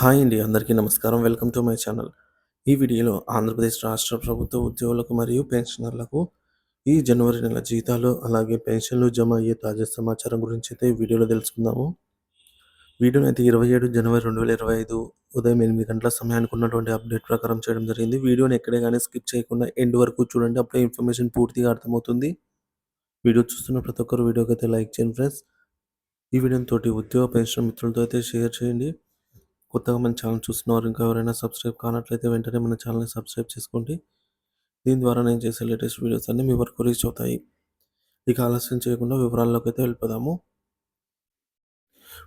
Hi అండి అందరికీ నమస్కారం. Welcome to my channel. ఈ వీడియోలో ఆంధ్రప్రదేశ్ రాష్ట్ర ప్రభుత్వ ఉద్యోగులకు మరియు పెన్షనర్లకు ఈ జనవరి నెల జీతాలు అలాగే పెన్షన్లు జమ అయ్యే తాజా సమాచారం గురించి అయితే ఈ వీడియోలో తెలుసుకుందాము. వీడియోని అయితే ఇరవై ఏడు జనవరి రెండు వేల ఇరవై ఐదు ఉదయం ఎనిమిది గంటల సమయానికి ఉన్నటువంటి అప్డేట్ ప్రకారం చేయడం జరిగింది. వీడియోని ఎక్కడే కానీ స్కిప్ చేయకుండా ఎండ్ వరకు చూడండి అప్పుడే ఇన్ఫర్మేషన్ పూర్తిగా అర్థమవుతుంది. వీడియో చూస్తున్న ప్రతి ఒక్కరు వీడియోకి అయితే లైక్ చేయండి ఫ్రెండ్స్. ఈ వీడియోని తోటి ఉద్యోగ పెన్షన్ మిత్రులతో అయితే షేర్ చేయండి. కొత్తగా మన ఛానల్ చూస్తున్నారు ఇంకా ఎవరైనా సబ్స్క్రైబ్ కానట్లయితే వెంటనే మన ఛానల్ని సబ్స్క్రైబ్ చేసుకోండి. దీని ద్వారా నేను చేసే లేటెస్ట్ వీడియోస్ అన్నీ మీ వరకు రీచ్ అవుతాయి. ఇక ఆలస్యం చేయకుండా వివరాల్లోకి అయితే వెళ్ళిపోదాము.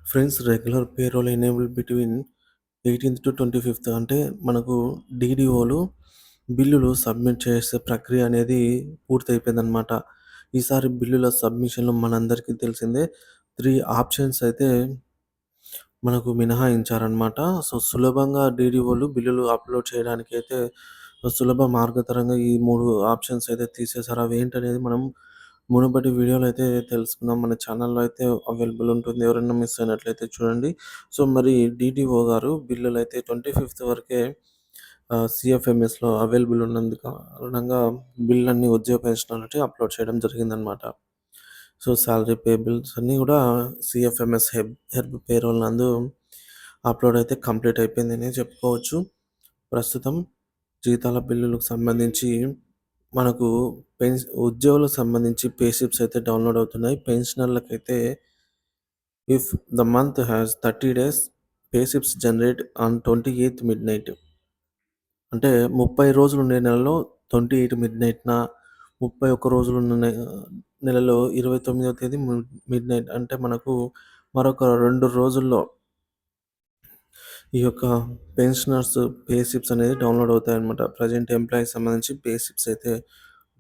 Friends regular payroll enable between eighteenth to twenty fifth అంటే మనకు డీడీఓలు బిల్లులు సబ్మిట్ చేసే ప్రక్రియ అనేది పూర్తయిపోయిందనమాట ఈసారి బిల్లుల సబ్మిషన్లో మనందరికీ తెలిసిందే. త్రీ ఆప్షన్స్ అయితే మనకు మినహాయించారనమాట సో సులభంగా డీడీఓలు బిల్లులు అప్లోడ్ చేయడానికి అయితే సులభ మార్గతరంగా ఈ మూడు ఆప్షన్స్ అయితే తీసేశారు. అవి ఏంటనేది మనం మునుపటి వీడియోలో అయితే తెలుసుకుందాం. మన ఛానల్లో అయితే అవైలబుల్ ఉంటుంది. ఎవరైనా మిస్ అయినట్లయితే చూడండి. సో మరి డీడీఓ గారు బిల్లులు అయితే ట్వంటీ ఫిఫ్త్ వరకే సిఎఫ్ఎంఎస్లో అవైలబుల్ ఉన్నందు కారణంగా బిల్లు అన్ని ఉద్యోగ పెన్షన్ అప్లోడ్ చేయడం జరిగిందనమాట సో శాలరీ పేబుల్స్ అన్నీ కూడా సిఎఫ్ఎంఎస్ హెబ్ హెర్బ్ పేరోల్ నందు అప్లోడ్ అయితే కంప్లీట్ అయిపోయిందని చెప్పుకోవచ్చు. ప్రస్తుతం జీతాల బిల్లులకు సంబంధించి మనకు పెన్ ఉద్యోగులకు సంబంధించి పేషిప్స్ అయితే డౌన్లోడ్ అవుతున్నాయి. పెన్షనర్లకు అయితే if the month has thirty days payslips generate on twenty eighth midnight. అంటే ముప్పై రోజులు ఉండే నెలలో ట్వంటీ ఎయిట్ మిడ్ నైట్న ముప్పై ఒక్క రోజులు ఉన్న నె నెలలో ఇరవై తొమ్మిదవ తేదీ మిడ్ నైట్ అంటే మనకు మరొక రెండు రోజుల్లో ఈ యొక్క పెన్షనర్స్ పేషిప్స్ అనేది డౌన్లోడ్ అవుతాయన్నమాట. ప్రజెంట్ ఎంప్లాయీస్ సంబంధించి పేషిప్స్ అయితే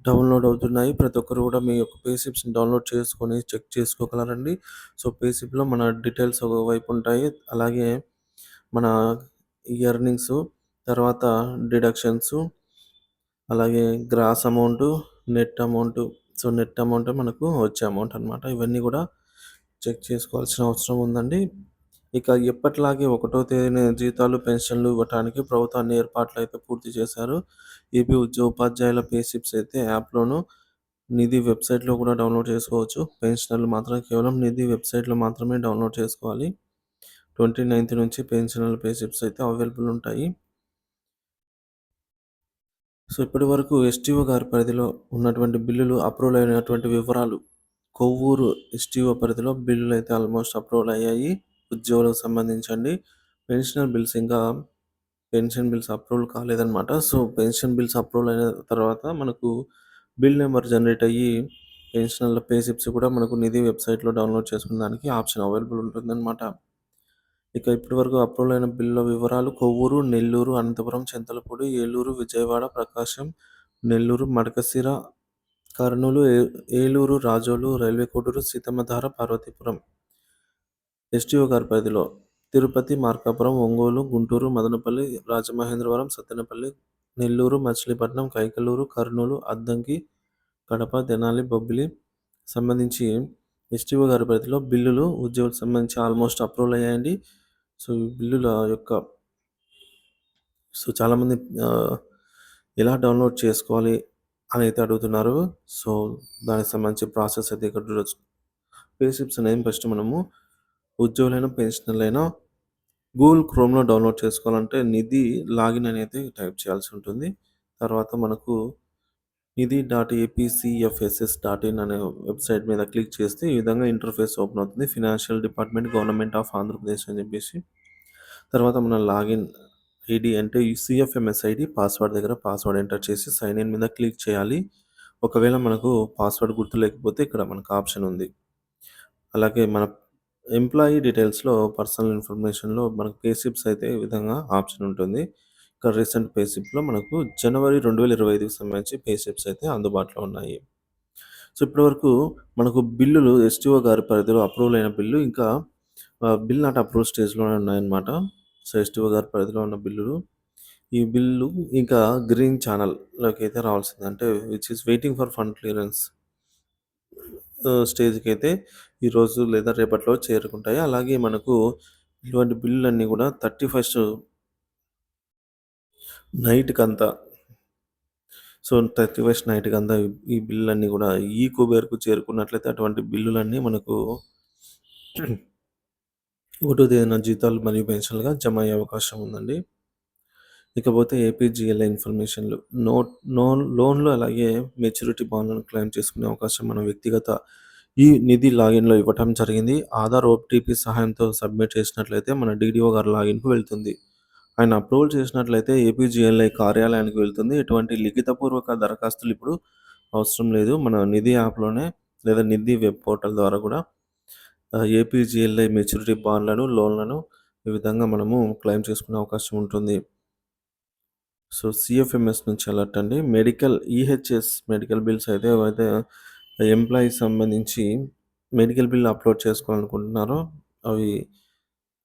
డౌన్లోడ్ అవుతున్నాయి. ప్రతి ఒక్కరు కూడా మీ యొక్క పేషిప్స్ని డౌన్లోడ్ చేసుకొని చెక్ చేసుకోగలరండి. సో పేషిప్లో మన డీటెయిల్స్ ఒకవైపు ఉంటాయి. అలాగే మన ఇయర్నింగ్స్ తర్వాత డిడక్షన్స్ అలాగే gross amount net amount so net amount మనకు వచ్చే అమౌంట్ అనమాట ఇవన్నీ కూడా చెక్ చేసుకోవాల్సిన అవసరం ఉందండి. ఇక ఎప్పటిలాగే ఒకటో తేదీన జీతాలు పెన్షన్లు ఇవ్వడానికి ప్రభుత్వ అన్ని ఏర్పాట్లు అయితే పూర్తి చేశారు. ఏపీ ఉద్యోగ ఉపాధ్యాయుల పేషిప్స్ అయితే యాప్లోను నిధి వెబ్సైట్లో కూడా డౌన్లోడ్ చేసుకోవచ్చు. పెన్షనర్లు మాత్రం కేవలం నిధి వెబ్సైట్లో మాత్రమే డౌన్లోడ్ చేసుకోవాలి. ట్వంటీ నైన్త్ నుంచి పెన్షనర్ల పేషిప్స్ అయితే అవైలబుల్ ఉంటాయి. సో ఇప్పటి వరకు ఎస్టీఓ గారి పరిధిలో ఉన్నటువంటి బిల్లులు అప్రూవల్ అయినటువంటి వివరాలు కొవ్వూరు ఎస్టీఓ పరిధిలో బిల్లులు అయితే ఆల్మోస్ట్ అప్రూవల్ అయ్యాయి. ఉద్యోగులకు సంబంధించండి. పెన్షనర్ బిల్స్ ఇంకా పెన్షన్ బిల్స్ అప్రూవల్ కాలేదన్నమాట. సో పెన్షన్ బిల్స్ అప్రూవల్ అయిన తర్వాత మనకు బిల్ నెంబర్ జనరేట్ అయ్యి పెన్షనర్ల పేసిప్స్ కూడా మనకు నిధి వెబ్సైట్లో డౌన్లోడ్ చేసుకునే దానికి ఆప్షన్ అవైలబుల్ ఉంటుందన్నమాట. ఇక ఇప్పటి వరకు అప్రూవల్ అయిన బిల్లుల వివరాలు కొవ్వూరు నెల్లూరు అనంతపురం చింతలపూడి ఏలూరు విజయవాడ ప్రకాశం నెల్లూరు మడకశిర కర్నూలు ఏ- ఏలూరు రాజోలు రైల్వే కోడూరు సీతమ్మధార పార్వతీపురం. ఎస్టీఓ గారి పరిధిలో తిరుపతి మార్కాపురం ఒంగోలు గుంటూరు మదనపల్లి రాజమహేంద్రవరం సత్తెనపల్లి నెల్లూరు మచిలీపట్నం కైకలూరు కర్నూలు అద్దంకి కడప తెనాలి బొబ్బిలి సంబంధించి ఎస్టీఓ గారి పరిధిలో బిల్లులు ఉద్యోగులకు సంబంధించి ఆల్మోస్ట్ అప్రూవల్ అయ్యాయండి. సో ఈ బిల్లుల యొక్క సో చాలామంది ఎలా డౌన్లోడ్ చేసుకోవాలి అని అయితే అడుగుతున్నారు. సో దానికి సంబంధించి ప్రాసెస్ అయితే ఇక్కడ చూడొచ్చు. అనేది ఫస్ట్ మనము ఉద్యోగులైన పెన్షనర్లైనా గూగుల్ క్రోమ్లో డౌన్లోడ్ చేసుకోవాలంటే నిధి లాగిన్ అనేది టైప్ చేయాల్సి ఉంటుంది. తర్వాత మనకు ఇది డాట్ ఏపీసీఎఫ్ఎస్ఎస్ డాట్ ఇన్ అనే వెబ్సైట్ మీద క్లిక్ చేస్తే ఈ విధంగా ఇంటర్ఫేస్ ఓపెన్ అవుతుంది. Financial department government of Andhra Pradesh అని చెప్పేసి. తర్వాత మన లాగిన్ ఐడి అంటే సిఎఫ్ఎంఎస్ ఐడి పాస్వర్డ్ దగ్గర పాస్వర్డ్ ఎంటర్ చేసి సైన్ ఇన్ మీద క్లిక్ చేయాలి. ఒకవేళ మనకు పాస్వర్డ్ గుర్తు లేకపోతే ఇక్కడ మనకు ఆప్షన్ ఉంది. అలాగే మన ఎంప్లాయీ డీటెయిల్స్లో పర్సనల్ ఇన్ఫర్మేషన్లో మనకు పేసిప్స్ అయితే ఈ విధంగా ఆప్షన్ ఉంటుంది. ఇక్కడ రీసెంట్ పేషిప్లో మనకు జనవరి రెండు వేల ఇరవై ఐదుకి సంబంధించి పేషిప్స్ అయితే అందుబాటులో ఉన్నాయి. సో ఇప్పటివరకు మనకు బిల్లులు ఎస్టీఓ గారి పరిధిలో అప్రూవల్ అయిన బిల్లు ఇంకా బిల్ నాట్ అప్రూవ్ స్టేజ్లోనే ఉన్నాయన్నమాట. సో ఎస్టీఓ గారి పరిధిలో ఉన్న బిల్లులు ఈ బిల్లు ఇంకా గ్రీన్ ఛానల్లోకి అయితే రావాల్సింది. అంటే which is waiting for fund clearance స్టేజ్కి అయితే ఈరోజు లేదా రేపట్లో చేరుకుంటాయి. అలాగే మనకు ఇటువంటి బిల్లులన్నీ కూడా థర్టీ ఫస్ట్ నైట్‌కంతా సో, థర్టీ ఫస్ట్ నైట్‌కంతా ఈ బిల్లులన్నీ కూడా ఈ కుబేర్‌కు చేరుకున్నట్లయితే అటువంటి బిల్లులన్నీ మనకు ఒకటో తేదీన జీతాలు మరియు పెన్షన్‌లుగా జమ అయ్యే అవకాశం ఉందండి. ఇకపోతే ఏపీజీఎల్ ఇన్ఫర్మేషన్‌లు నోట్ నో లోన్‌లు అలాగే మెచ్యూరిటీ బాండ్‌లను క్లెయిమ్ చేసుకునే అవకాశం మన వ్యక్తిగత ఈ నిధి లాగిన్‌లో ఇవ్వటం జరిగింది. ఆధార్ ఓటీపీ సహాయంతో సబ్మిట్ చేసినట్లయితే మన డీడీఓ గారి లాగిన్‌కు వెళ్తుంది. ఆయన అప్రూవల్ చేసినట్లయితే ఏపీజీఎల్ఐ కార్యాలయానికి వెళ్తుంది. ఎటువంటి లిఖితపూర్వక దరఖాస్తులు ఇప్పుడు అవసరం లేదు. మన నిధి యాప్‌లోనే లేదా నిధి వెబ్ పోర్టల్ ద్వారా కూడా ఏపీజీఎల్ఐ మెచ్యూరిటీ బాండ్‌లను, లోన్‌లను ఈ విధంగా మనము క్లెయిమ్ చేసుకునే అవకాశం ఉంటుంది. సో, సిఎఫ్ఎంఎస్ నుంచి అలర్ట్ అండి. మెడికల్ ఈహెచ్ఎస్ మెడికల్ బిల్స్ అయితే ఏవైతే ఎంప్లాయీకి సంబంధించి మెడికల్ బిల్ అప్లోడ్ చేసుకోవాలనుకుంటున్నారో అవి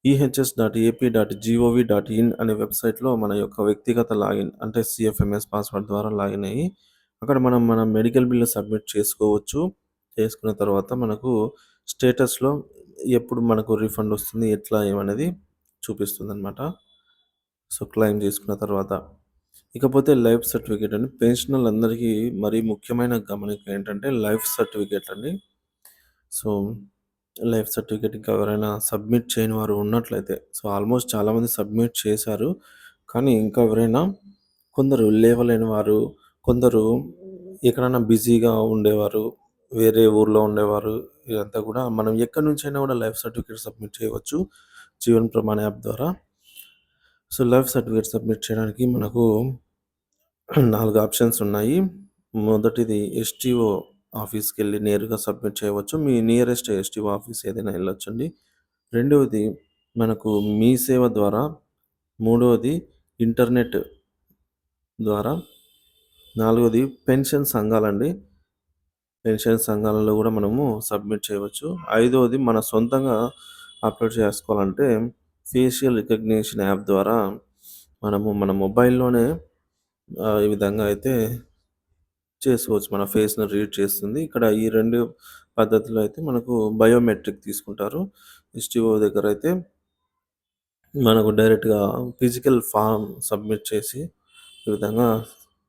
EHS dot AP dot GOV dot in అనే వెబ్సైట్లో మన యొక్క వ్యక్తిగత లాగిన్ అంటే సిఎఫ్ఎంఎస్ పాస్వర్డ్ ద్వారా లాగిన్ అయ్యి అక్కడ మనం మన మెడికల్ బిల్లు సబ్మిట్ చేసుకోవచ్చు. చేసుకున్న తర్వాత మనకు స్టేటస్‌లో ఎప్పుడు మనకు రీఫండ్ వస్తుంది, ఎట్లా ఏమనేది చూపిస్తుంది అనమాట సో, క్లెయిమ్ చేసుకున్న తర్వాత. ఇకపోతే లైఫ్ సర్టిఫికేట్ అండి. పెన్షనర్లందరికీ మరీ ముఖ్యమైన గమనిక ఏంటంటే లైఫ్ సర్టిఫికేట్ అండి. సో, లైఫ్ సర్టిఫికేట్ ఇంకా ఎవరైనా సబ్మిట్ చేయని వారు ఉన్నట్లయితే సో, ఆల్మోస్ట్ చాలామంది సబ్మిట్ చేశారు. కానీ ఇంకా ఎవరైనా కొందరు లేవలేని వారు, కొందరు ఎక్కడైనా బిజీగా ఉండేవారు, వేరే ఊర్లో ఉండేవారు ఇదంతా కూడా మనం ఎక్కడి నుంచైనా కూడా లైఫ్ సర్టిఫికేట్ సబ్మిట్ చేయవచ్చు. జీవన్ ప్రమాణ యాప్ ద్వారా. సో, లైఫ్ సర్టిఫికేట్ సబ్మిట్ చేయడానికి మనకు నాలుగు ఆప్షన్స్ ఉన్నాయి. మొదటిది ఎస్టీఓ ఆఫీస్కి వెళ్ళి నేరుగా సబ్మిట్ చేయవచ్చు. మీ నియరెస్ట్ ఎస్టీఓ ఆఫీస్ ఏదైనా వెళ్ళొచ్చండి రెండవది మనకు మీ సేవ ద్వారా. మూడవది ఇంటర్నెట్ ద్వారా. నాలుగవది పెన్షన్ సంఘాలండి. పెన్షన్ సంఘాలలో కూడా మనము సబ్మిట్ చేయవచ్చు. ఐదవది మన సొంతంగా అప్లోడ్ చేసుకోవాలంటే ఫేషియల్ రికగ్నిషన్ యాప్ ద్వారా మనము మన మొబైల్‌లోనే ఈ విధంగా అయితే చేసుకోవచ్చు. మన ఫేస్ను రీడ్ చేస్తుంది. ఇక్కడ ఈ రెండు పద్ధతిలో అయితే మనకు బయోమెట్రిక్ తీసుకుంటారు. ఎస్టీఓ దగ్గర అయితే మనకు డైరెక్ట్‌గా ఫిజికల్ ఫార్మ్ సబ్మిట్ చేసి ఈ విధంగా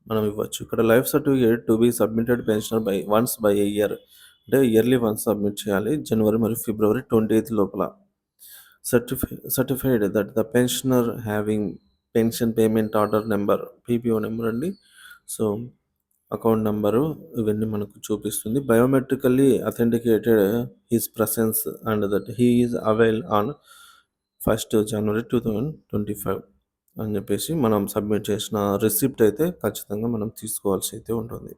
మనం ఇవ్వచ్చు. ఇక్కడ life certificate to be submitted pensioner by once by year అంటే ఇయర్లీ వన్స్ సబ్మిట్ చేయాలి. జనవరి మరియు ఫిబ్రవరి 28 లోపల. Certify certified that the pensioner having pension payment order number PPO number అండి. సో, అకౌంట్ నెంబరు ఇవన్నీ మనకు చూపిస్తుంది. Biometrically authenticated his presence and that he is avail on first January 2025 అని చెప్పేసి మనం సబ్మిట్ చేసిన రిసిప్ట్ అయితే ఖచ్చితంగా మనం తీసుకోవాల్సి అయితే ఉంటుంది.